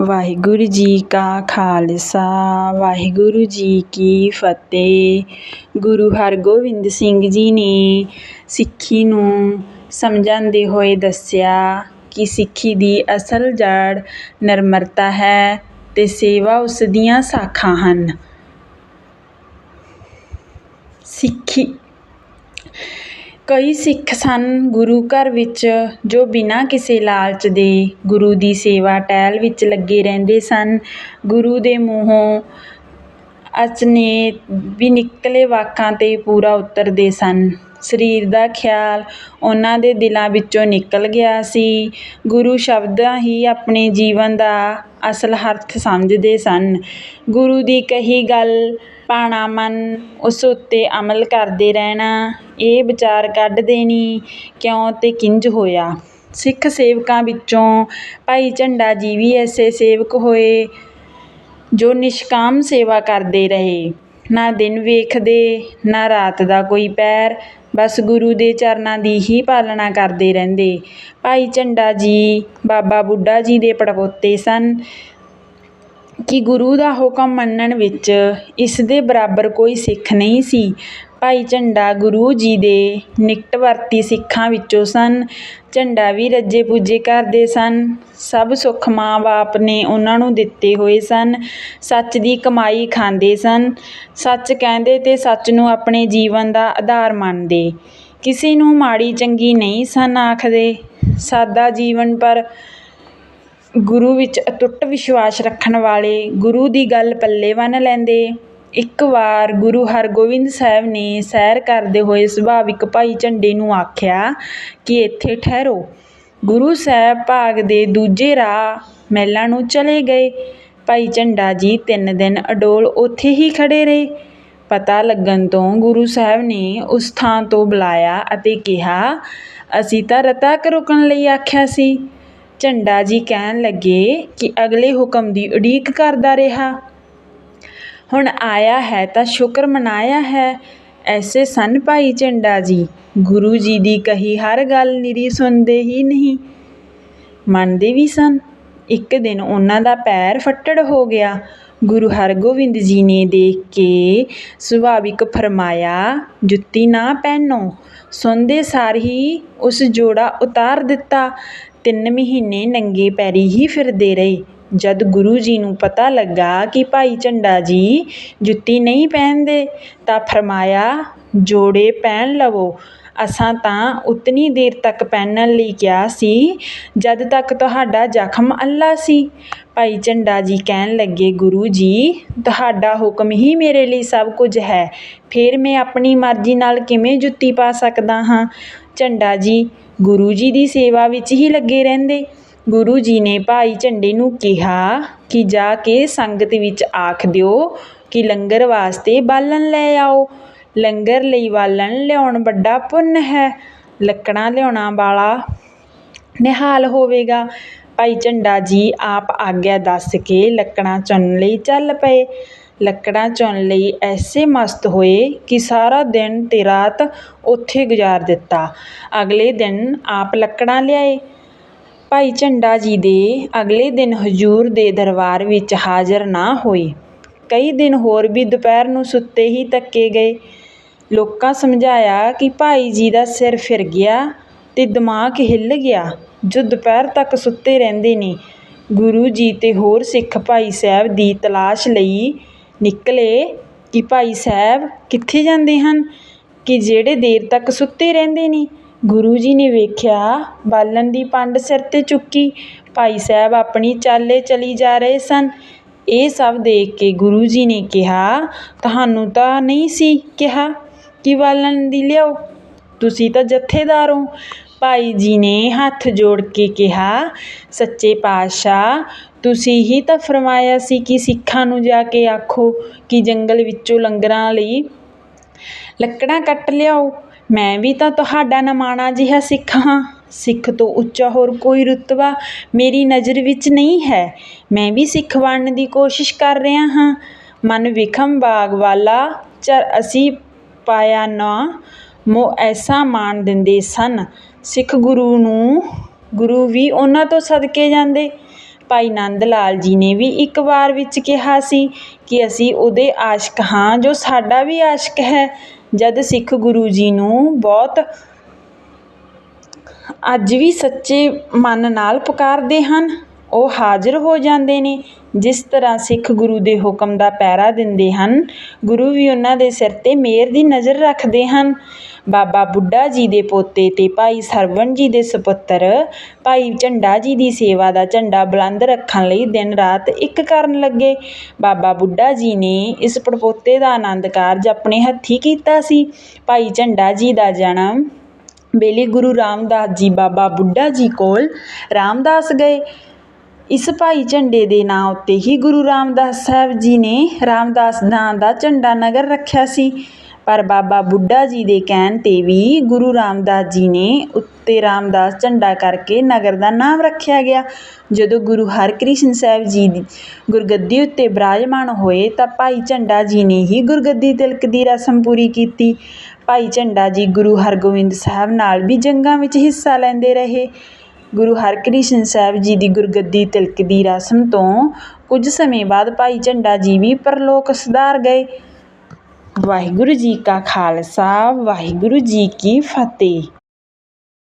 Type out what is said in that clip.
ਵਾਹਿਗੁਰੂ ਜੀ ਕਾ ਖਾਲਸਾ, ਵਾਹਿਗੁਰੂ ਜੀ ਕੀ ਫਤਿਹ। ਗੁਰੂ ਹਰਗੋਬਿੰਦ ਸਿੰਘ ਜੀ ਨੇ ਸਿੱਖੀ ਨੂੰ ਸਮਝਾਉਂਦੇ ਹੋਏ ਦੱਸਿਆ ਕਿ ਸਿੱਖੀ ਦੀ ਅਸਲ ਜੜ ਨਿਰਮਲਤਾ ਹੈ ਤੇ ਸੇਵਾ ਉਸ ਦੀਆਂ ਸਾਖਾਂ ਹਨ। ਸਿੱਖੀ ਕਈ ਸਿੱਖ ਸਨ ਗੁਰੂ ਘਰ ਵਿੱਚ, ਜੋ ਬਿਨਾਂ ਕਿਸੇ ਲਾਲਚ ਦੇ ਗੁਰੂ ਦੀ ਸੇਵਾ ਟਹਿਲ ਵਿੱਚ ਲੱਗੇ ਰਹਿੰਦੇ ਸਨ। ਗੁਰੂ ਦੇ ਮੂੰਹੋਂ ਅਚਨੇਤ ਵੀ ਨਿਕਲੇ ਵਾਕਾਂ 'ਤੇ ਪੂਰਾ ਉਤਰਦੇ ਸਨ। ਸਰੀਰ ਦਾ ਖਿਆਲ ਉਹਨਾਂ ਦੇ ਦਿਲਾਂ ਵਿੱਚੋਂ ਨਿਕਲ ਗਿਆ ਸੀ। ਗੁਰੂ ਸ਼ਬਦਾਂ ਹੀ ਆਪਣੇ ਜੀਵਨ ਦਾ ਅਸਲ ਅਰਥ ਸਮਝਦੇ ਸਨ। ਗੁਰੂ ਦੀ ਕਹੀ ਗੱਲ, ਭਾਣਾ ਮਨ, ਉਸ ਉੱਤੇ ਅਮਲ ਕਰਦੇ ਰਹਿਣਾ, ਇਹ ਵਿਚਾਰ ਕੱਢ ਦੇਣੀ ਕਿਉਂ ਤੇ ਕਿੰਜ ਹੋਇਆ? ਸਿੱਖ ਸੇਵਕਾਂ ਵਿੱਚੋਂ ਭਾਈ ਝੰਡਾ ਜੀ ਵੀ ਐਸੇ ਸੇਵਕ ਹੋਏ, ਜੋ ਨਿਸ਼ਕਾਮ ਸੇਵਾ ਕਰਦੇ ਰਹੇ। ਨਾ ਦਿਨ ਵੇਖਦੇ, ਨਾ ਰਾਤ ਦਾ ਕੋਈ ਪੈਰ ਬਸ ਗੁਰੂ ਦੇ ਚਰਨਾਂ ਦੀ ਹੀ ਪਾਲਣਾ ਕਰਦੇ ਰਹਿੰਦੇ। ਭਾਈ ਝੰਡਾ ਜੀ, ਬਾਬਾ ਬੁੱਢਾ ਜੀ ਦੇ ਪੜਪੋਤੇ ਸਨ। ਕਿ ਗੁਰੂ ਦਾ ਹੁਕਮ ਮੰਨਣ ਵਿੱਚ ਇਸ ਦੇ ਬਰਾਬਰ ਕੋਈ ਸਿੱਖ ਨਹੀਂ ਸੀ। ਭਾਈ ਝੰਡਾ ਗੁਰੂ ਜੀ ਦੇ ਨਿਕਟਵਰਤੀ ਸਿੱਖਾਂ ਵਿੱਚੋਂ ਸਨ। ਝੰਡਾ ਵੀ ਰੱਜੇ ਪੁੱਜੇ ਕਰਦੇ ਸਨ। ਸਭ ਸੁੱਖ ਮਾਂ ਬਾਪ ਨੇ ਉਹਨਾਂ ਨੂੰ ਦਿੱਤੇ ਹੋਏ ਸਨ। ਸੱਚ ਦੀ ਕਮਾਈ ਖਾਂਦੇ ਸਨ। ਸੱਚ ਕਹਿੰਦੇ ਅਤੇ ਸੱਚ ਨੂੰ ਆਪਣੇ ਜੀਵਨ ਦਾ ਆਧਾਰ ਮੰਨਦੇ। ਕਿਸੇ ਨੂੰ ਮਾੜੀ ਚੰਗੀ ਨਹੀਂ ਸਨ ਆਖਦੇ। ਸਾਦਾ ਜੀਵਨ ਪਰ ਗੁਰੂ ਵਿੱਚ ਅਟੁੱਟ ਵਿਸ਼ਵਾਸ ਰੱਖਣ ਵਾਲੇ ਗੁਰੂ ਦੀ ਗੱਲ ਪੱਲੇ ਬੰਨ੍ਹ ਲੈਂਦੇ। ਇੱਕ ਵਾਰ ਗੁਰੂ ਹਰਗੋਬਿੰਦ ਸਾਹਿਬ ਨੇ ਸੈਰ ਕਰਦੇ ਹੋਏ ਸੁਭਾਵਿਕ ਭਾਈ ਝੰਡੇ ਨੂੰ ਆਖਿਆ ਕਿ ਇੱਥੇ ਠਹਿਰੋ। ਗੁਰੂ ਸਾਹਿਬ ਭਾਗ ਦੇ ਦੂਜੇ ਰਾਹ ਮਹਿਲਾਂ ਨੂੰ ਚਲੇ ਗਏ। ਭਾਈ ਝੰਡਾ ਜੀ ਤਿੰਨ ਦਿਨ ਅਡੋਲ ਉੱਥੇ ਹੀ ਖੜ੍ਹੇ ਰਹੇ। ਪਤਾ ਲੱਗਣ ਤੋਂ ਗੁਰੂ ਸਾਹਿਬ ਨੇ ਉਸ ਥਾਂ ਤੋਂ ਬੁਲਾਇਆ ਅਤੇ ਕਿਹਾ, ਅਸੀਂ ਤਾਂ ਰਤਕ ਰੁਕਣ ਲਈ ਆਖਿਆ ਸੀ। ਝੰਡਾ ਜੀ ਕਹਿਣ ਲੱਗੇ ਕਿ ਅਗਲੇ ਹੁਕਮ ਦੀ ਉਡੀਕ ਕਰਦਾ ਰਿਹਾ। ਹੁਣ ਆਇਆ ਹੈ ਤਾਂ ਸ਼ੁਕਰ ਮਨਾਇਆ ਹੈ। ਐਸੇ ਸਨ ਭਾਈ ਝੰਡਾ ਜੀ, ਗੁਰੂ ਜੀ ਦੀ ਕਹੀ ਹਰ ਗੱਲ ਨਿਰੀ ਸੁਣਦੇ ਹੀ ਨਹੀਂ। ਮੰਨਦੇ ਵੀ ਸਨ, ਇੱਕ ਦਿਨ ਉਹਨਾਂ ਦਾ ਪੈਰ ਫੱਟੜ ਹੋ ਗਿਆ। ਗੁਰੂ ਹਰਗੋਬਿੰਦ ਜੀ ਨੇ ਦੇਖ ਕੇ ਸੁਭਾਵਿਕ ਫਰਮਾਇਆ, ਜੁੱਤੀ ਨਾ ਪਹਿਨੋ। ਸੁਣਦੇ ਸਾਰ ਹੀ ਉਸ ਜੋੜਾ ਉਤਾਰ ਦਿੱਤਾ। ਤਿੰਨ ਮਹੀਨੇ ਨੰਗੇ ਪੈਰੀ ਹੀ ਫਿਰਦੇ ਰਹੇ। ਜਦ ਗੁਰੂ ਜੀ ਨੂੰ ਪਤਾ ਲੱਗਾ ਕਿ ਭਾਈ ਝੰਡਾ ਜੀ ਜੁੱਤੀ ਨਹੀਂ ਪਹਿਨਦੇ, ਤਾਂ ਫਰਮਾਇਆ, ਜੋੜੇ ਪਹਿਨ ਲਵੋ। ਅਸਾਂ ਤਾਂ ਉਤਨੀ ਦੇਰ ਤੱਕ ਪਹਿਨਣ ਲਈ ਕਿਹਾ ਸੀ, ਜਦ ਤੱਕ ਤੁਹਾਡਾ ਜ਼ਖਮ ਅੱਲਾ ਸੀ। ਭਾਈ ਝੰਡਾ ਜੀ ਕਹਿਣ ਲੱਗੇ, ਗੁਰੂ ਜੀ, ਤੁਹਾਡਾ ਹੁਕਮ ਹੀ ਮੇਰੇ ਲਈ ਸਭ ਕੁਝ ਹੈ। ਫਿਰ ਮੈਂ ਆਪਣੀ ਮਰਜ਼ੀ ਨਾਲ ਕਿਵੇਂ ਜੁੱਤੀ ਪਾ ਸਕਦਾ ਹਾਂ? ਝੰਡਾ ਜੀ ਗੁਰੂ ਜੀ ਦੀ ਸੇਵਾ ਵਿੱਚ ਹੀ ਲੱਗੇ ਰਹਿੰਦੇ। ਗੁਰੂ ਜੀ ਨੇ ਭਾਈ ਝੰਡੇ ਨੂੰ ਕਿਹਾ ਕਿ ਜਾ ਕੇ ਸੰਗਤ ਵਿੱਚ ਆਖ ਦਿਓ ਕਿ ਲੰਗਰ ਵਾਸਤੇ ਬਾਲਣ ਲੈ ਆਓ। ਲੰਗਰ ਲਈ ਬਾਲਣ ਲਿਆਉਣ ਵੱਡਾ ਪੁੰਨ ਹੈ। ਲੱਕੜਾਂ ਲਿਆਉਣਾ ਵਾਲਾ ਨਿਹਾਲ ਹੋਵੇਗਾ। ਭਾਈ ਝੰਡਾ ਜੀ ਆਪ ਆਗਿਆ ਦੱਸ ਕੇ ਲੱਕੜਾਂ ਚੁਣਨ ਲਈ ਚੱਲ ਪਏ। ਲੱਕੜਾਂ ਚੁਣ ਲਈ ਐਸੇ ਮਸਤ ਹੋਏ ਕਿ ਸਾਰਾ ਦਿਨ ਤੇ ਰਾਤ ਉੱਥੇ ਗੁਜ਼ਾਰ ਦਿੱਤਾ। ਅਗਲੇ ਦਿਨ ਆਪ ਲੱਕੜਾਂ ਲਿਆਏ। ਭਾਈ ਝੰਡਾ ਜੀ ਦੇ ਅਗਲੇ ਦਿਨ ਹਜੂਰ ਦੇ ਦਰਬਾਰ ਵਿੱਚ ਹਾਜ਼ਰ ਨਾ ਹੋਏ। ਕਈ ਦਿਨ ਹੋਰ ਵੀ ਦੁਪਹਿਰ ਨੂੰ ਸੁੱਤੇ ਹੀ ਧੱਕੇ ਗਏ। ਲੋਕਾਂ ਸਮਝਾਇਆ ਕਿ ਭਾਈ ਜੀ ਦਾ ਸਿਰ ਫਿਰ ਗਿਆ ਤੇ ਦਿਮਾਗ ਹਿੱਲ ਗਿਆ, ਜੋ ਦੁਪਹਿਰ ਤੱਕ ਸੁੱਤੇ ਰਹਿੰਦੇ ਨੇ। ਗੁਰੂ ਜੀ ਤੇ ਹੋਰ ਸਿੱਖ ਭਾਈ ਸਾਹਿਬ ਦੀ ਤਲਾਸ਼ ਲਈ ਨਿਕਲੇ ਕਿ ਭਾਈ ਸਾਹਿਬ ਕਿੱਥੇ ਜਾਂਦੇ ਹਨ? ਕਿ ਜਿਹੜੇ ਦੇਰ ਤੱਕ ਸੁੱਤੇ ਰਹਿੰਦੇ ਨੇ? ਗੁਰੂ ਜੀ ਨੇ ਵੇਖਿਆ, ਬਾਲਣ ਦੀ ਪੰਡ ਸਿਰ 'ਤੇ ਚੁੱਕੀ, ਭਾਈ ਸਾਹਿਬ ਆਪਣੀ ਚਾਲੇ ਚਲੀ ਜਾ ਰਹੇ ਸਨ। ਇਹ ਸਭ ਦੇਖ ਕੇ ਗੁਰੂ ਜੀ ਨੇ ਕਿਹਾ, ਤੁਹਾਨੂੰ ਤਾਂ ਨਹੀਂ ਸੀ ਕਿਹਾ ਕਿ ਬਾਲਣ ਦੀ ਲਿਆਓ? ਤੁਸੀਂ ਤਾਂ ਜਥੇਦਾਰ ਹੋ। ਭਾਈ ਜੀ ਨੇ ਹੱਥ ਜੋੜ ਕੇ ਕਿਹਾ, ਸੱਚੇ ਪਾਤਸ਼ਾਹ, ਤੁਸੀਂ ਹੀ ਤਾਂ ਫਰਮਾਇਆ ਸੀ ਕਿ ਸਿੱਖਾਂ ਨੂੰ ਜਾ ਕੇ ਆਖੋ ਕਿ ਜੰਗਲ ਵਿੱਚੋਂ ਲੰਗਰਾਂ ਲਈ ਲੱਕੜਾਂ ਕੱਟ ਲਿਆਓ। ਮੈਂ ਵੀ ਤਾਂ ਤੁਹਾਡਾ ਨਮਾਣਾ ਜਿਹਾ ਸਿੱਖ ਹਾਂ। ਸਿੱਖ ਤੋਂ ਉੱਚਾ ਹੋਰ ਕੋਈ ਰੁਤਬਾ ਮੇਰੀ ਨਜ਼ਰ ਵਿੱਚ ਨਹੀਂ ਹੈ। ਮੈਂ ਵੀ ਸਿੱਖ ਬਣਨ ਦੀ ਕੋਸ਼ਿਸ਼ ਕਰ ਰਿਹਾ ਹਾਂ। ਮਨ ਵਿਖਮ ਬਾਗ ਵਾਲਾ, ਚਰ ਅਸੀਂ ਪਾਇਆ ਨਾ ਮੋ ਐਸਾ ਮਾਣ ਦਿੰਦੇ ਸਨ। ਸਿੱਖ ਗੁਰੂ ਨੂੰ, ਗੁਰੂ ਵੀ ਉਹਨਾਂ ਤੋਂ ਸਦਕੇ ਜਾਂਦੇ। ਭਾਈ ਨੰਦ ਲਾਲ ਜੀ ਨੇ ਵੀ ਇੱਕ ਵਾਰ ਵਿੱਚ ਕਿਹਾ ਸੀ ਕਿ ਅਸੀਂ ਉਹਦੇ ਆਸ਼ਕ ਹਾਂ ਜੋ ਸਾਡਾ ਵੀ ਆਸ਼ਕ ਹੈ। ਜਦ ਸਿੱਖ ਗੁਰੂ ਜੀ ਨੂੰ ਬਹੁਤ ਅੱਜ ਵੀ ਸੱਚੇ ਮਨ ਨਾਲ ਪੁਕਾਰਦੇ ਹਨ। ਉਹ ਹਾਜ਼ਰ ਹੋ ਜਾਂਦੇ ਨੇ। ਜਿਸ ਤਰ੍ਹਾਂ ਸਿੱਖ ਗੁਰੂ ਦੇ ਹੁਕਮ ਦਾ ਪਹਿਰਾ ਦਿੰਦੇ ਹਨ, ਗੁਰੂ ਵੀ ਉਹਨਾਂ ਦੇ ਸਿਰ 'ਤੇ ਮਿਹਰ ਦੀ ਨਜ਼ਰ ਰੱਖਦੇ ਹਨ। ਬਾਬਾ ਬੁੱਢਾ ਜੀ ਦੇ ਪੋਤੇ ਅਤੇ ਭਾਈ ਸਰਵਣ ਜੀ ਦੇ ਸਪੁੱਤਰ, ਭਾਈ ਝੰਡਾ ਜੀ ਦੀ ਸੇਵਾ ਦਾ ਝੰਡਾ ਬੁਲੰਦ ਰੱਖਣ ਲਈ ਦਿਨ ਰਾਤ ਇੱਕ ਕਰਨ ਲੱਗੇ। ਬਾਬਾ ਬੁੱਢਾ ਜੀ ਨੇ ਇਸ ਪੜਪੋਤੇ ਦਾ ਆਨੰਦ ਕਾਰਜ ਆਪਣੇ ਹੱਥੀਂ ਕੀਤਾ ਸੀ। ਭਾਈ ਝੰਡਾ ਜੀ ਦਾ ਜਨਮ ਵੇਲੇ ਗੁਰੂ ਰਾਮਦਾਸ ਜੀ ਬਾਬਾ ਬੁੱਢਾ ਜੀ ਕੋਲ ਰਾਮਦਾਸ ਗਏ। ਇਸ ਭਾਈ ਝੰਡੇ ਦੇ ਨਾਂ ਉੱਤੇ ਹੀ ਗੁਰੂ ਰਾਮਦਾਸ ਸਾਹਿਬ ਜੀ ਨੇ ਰਾਮਦਾਸ ਨਾਂ ਦਾ ਝੰਡਾ ਨਗਰ ਰੱਖਿਆ ਸੀ। ਪਰ ਬਾਬਾ ਬੁੱਢਾ ਜੀ ਦੇ ਕਹਿਣ 'ਤੇ ਵੀ ਗੁਰੂ ਰਾਮਦਾਸ ਜੀ ਨੇ ਉੱਤੇ ਰਾਮਦਾਸ ਝੰਡਾ ਕਰਕੇ ਨਗਰ ਦਾ ਨਾਮ ਰੱਖਿਆ ਗਿਆ। ਜਦੋਂ ਗੁਰੂ ਹਰਕ੍ਰਿਸ਼ਨ ਸਾਹਿਬ ਜੀ ਦੀ ਗੁਰਗੱਦੀ ਉੱਤੇ ਬਿਰਾਜਮਾਨ ਹੋਏ ਤਾਂ ਭਾਈ ਝੰਡਾ ਜੀ ਨੇ ਹੀ ਗੁਰਗੱਦੀ ਤਿਲਕ ਦੀ ਰਸਮ ਪੂਰੀ ਕੀਤੀ। ਭਾਈ ਝੰਡਾ ਜੀ ਗੁਰੂ ਹਰਗੋਬਿੰਦ ਸਾਹਿਬ ਨਾਲ ਵੀ ਜੰਗਾਂ ਵਿੱਚ ਹਿੱਸਾ ਲੈਂਦੇ ਰਹੇ। ਗੁਰੂ ਹਰਕ੍ਰਿਸ਼ਨ ਸਾਹਿਬ ਜੀ ਦੀ ਗੁਰਗੱਦੀ ਤਿਲਕ ਦੀ ਰਸਮ ਤੋਂ ਕੁਝ ਸਮੇਂ ਬਾਅਦ ਭਾਈ ਝੰਡਾ ਜੀ ਵੀ ਪਰਲੋਕ ਸੁਧਾਰ ਗਏ। ਵਾਹਿਗੁਰੂ ਜੀ ਕਾ ਖਾਲਸਾ, ਵਾਹਿਗੁਰੂ ਜੀ ਕੀ ਫਤਿਹ।